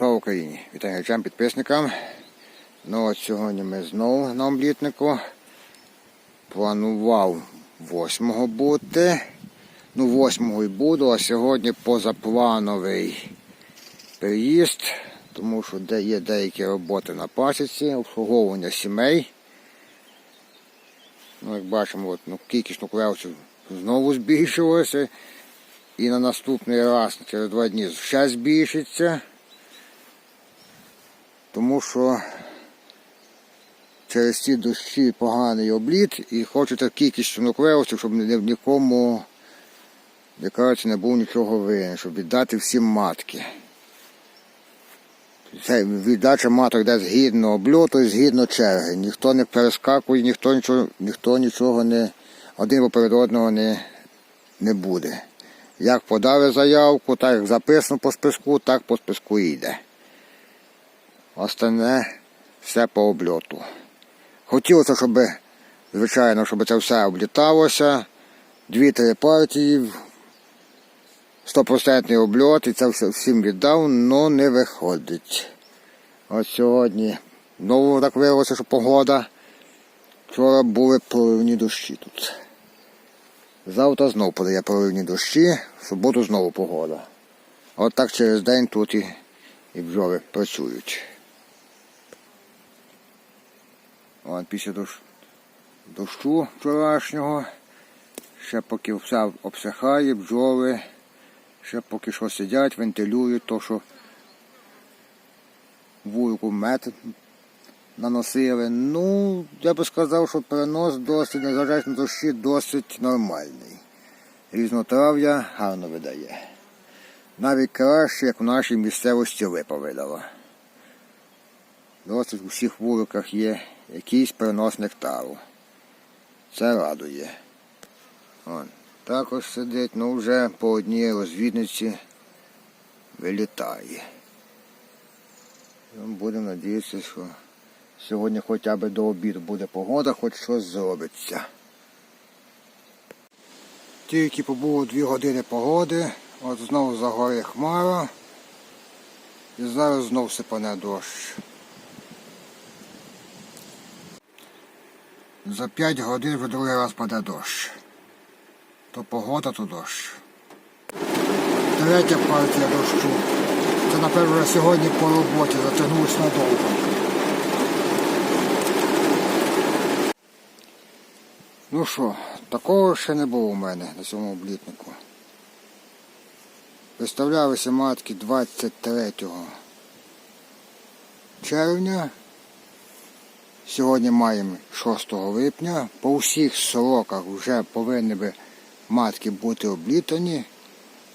Слава Україні! Вітаю глядачам, підписникам. Ну от сьогодні ми знову на омлітнику. Планував 8-го бути. Ну, 8-го і буду, а сьогодні позаплановий переїзд, тому що де є деякі роботи на пасіці, обслуговування сімей. Ну, як бачимо, от, ну, кількість нуклеусів знову збільшилося. І на наступний раз, через два дні, ще збільшиться. Тому що через ці дощі поганий обліт і хочете кількість нуклеусів, щоб нікому, як кажуть, не був нічого винен, щоб віддати всім матки. Це віддача маток йде згідно обльоту і згідно черги. Ніхто не перескакує, ніхто нічого, ніхто нічого не один поперед одного не, не буде. Як подали заявку, так як записано по списку, так по списку йде. Остальне все по обльоту. Хотілося, щоб, звичайно, щоб це все обліталося. Дві-три партії, стопроцентний обльот, і це все всім віддав, але не виходить. От сьогодні знову так виявилося, що погода. Вчора були проливні дощі тут. Завтра знову подає проливні дощі, в суботу знову погода. От так через день тут і, і бджоли працюють. От після дощ, дощу вчорашнього, ще поки все обсихає, бджоли, ще поки що сидять, вентилюють, то що вулику мед наносили. Ну, я би сказав, що перенос досить, незважаючи на дощі, досить нормальний. Різнотрав'я гарно видає. Навіть краще, як в нашій місцевості липа. Досить у всіх вуликах є якийсь перенос нектару. Це радує. Вон, також сидить, ну вже по одній розвідниці вилітає. Ну, Будемо надіятися, що сьогодні хоча б до обіду буде погода, хоч щось зробиться. Тільки побуло дві години погоди, от знову загорає хмара. І зараз знов сипане дощ. За 5 годин вже другий раз паде дощ. То погода, то дощ. Третя партія дощу. Це, напевно, сьогодні по роботі затягнулось надовго. Ну що, такого ще не було у мене на цьому облітнику. Виставлялися матки 23 червня. Сьогодні маємо 6 липня. По всіх сроках вже повинні би матки бути облітані.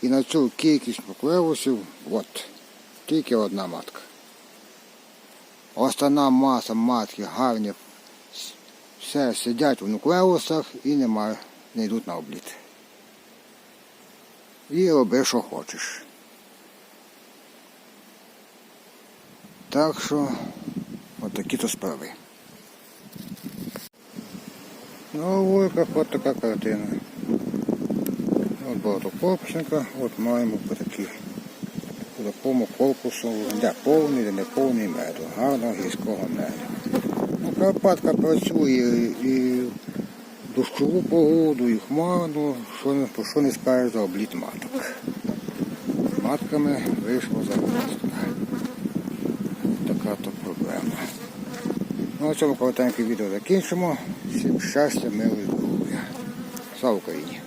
І на цю кількість нуклеусів, от, тільки одна матка. Остальна маса матки гарні, все сидять у нуклеусах і нема, не йдуть на обліт. І роби, що хочеш. Так що, от то справи. Ну, у вуликах от така картина. От багатокорпусника, от маємо по по такому корпусу, де повний, де не повний меду, гарного гірського меду. Ну, Карпатка працює і дощову погоду, і хмарну, що, не- про що не скажеш за обліт маток. Матками вийшло за. Така то проблема. Ну, на цьому коротеньке відео закінчимо. Щастя, милої здоров'я. Слава Україні!